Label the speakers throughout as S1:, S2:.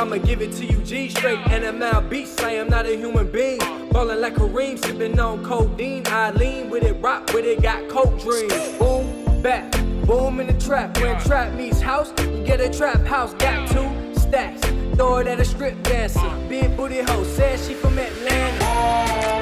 S1: I'ma give it to you G straight. I'm out beat slam, not a human being. Ballin' like Kareem, sippin' on codeine. I lean with it, rock with it, got coke dreams. Boom, back, boom in the trap. When trap meets house, you get a trap house. Got two stacks, throw it at a strip dancer. Big booty hoe, said she from Atlanta.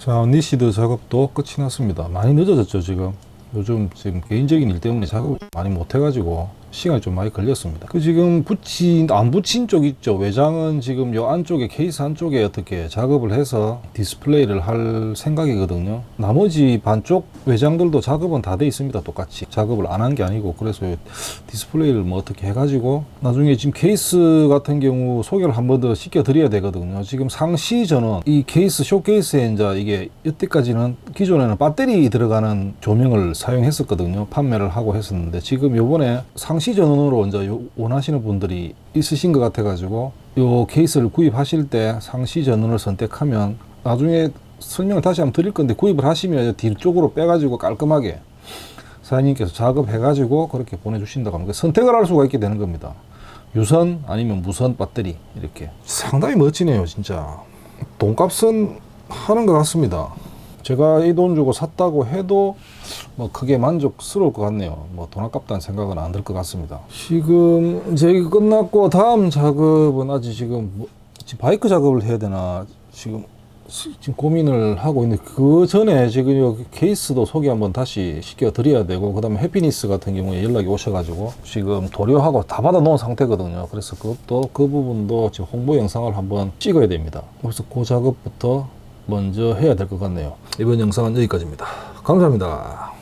S2: 자, 니시드 작업도 끝이 났습니다. 많이 늦어졌죠, 지금. 요즘 지금 개인적인 일 때문에 작업을 좀 많이 못 해가지고 시간이 좀 많이 걸렸습니다. 그 지금 붙인, 안 붙인 쪽 있죠. 외장은 지금 요 안쪽에, 케이스 안쪽에 어떻게 작업을 해서 디스플레이를 할 생각이거든요. 나머지 반쪽 외장들도 작업은 다 돼 있습니다. 똑같이. 작업을 안 한 게 아니고. 그래서 요 디스플레이를 뭐 어떻게 해가지고 나중에 지금 케이스 같은 경우 소개를 한 번 더 시켜드려야 되거든요. 지금 상시 저는 이 케이스, 쇼케이스에 이제 이게 여태까지는 기존에는 배터리 들어가는 조명을 사용했었거든요. 판매를 하고 했었는데 지금 요번에 상시 전원으로 요- 원하시는 분들이 있으신 것 같아가지고 요 케이스를 구입하실 때 상시 전원을 선택하면 나중에 설명을 다시 한번 드릴 건데 구입을 하시면 뒤쪽으로 빼가지고 깔끔하게 사장님께서 작업해가지고 그렇게 보내주신다고 합니다. 선택을 할 수가 있게 되는 겁니다. 유선 아니면 무선 배터리 이렇게 상당히 멋지네요 진짜 돈값은 하는 것 같습니다 제가 이 돈 주고 샀다고 해도 뭐 크게 만족스러울 것 같네요 뭐 돈 아깝다는 생각은 안 들 것 같습니다 지금 이제 끝났고 다음 작업은 아직 지금 뭐- 지금 바이크 작업을 해야 되나 지금 지금 고민을 하고 있는데 그 전에 지금 여기 케이스도 소개 한번 다시 시켜 드려야 되고 그다음에 해피니스 같은 경우에 연락이 오셔가지고 지금 도료하고 다 받아 놓은 상태거든요. 그래서 그것도 그 부분도 지금 홍보 영상을 한번 찍어야 됩니다. 그래서 그 작업부터 먼저 해야 될 것 같네요. 이번 영상은 여기까지입니다. 감사합니다.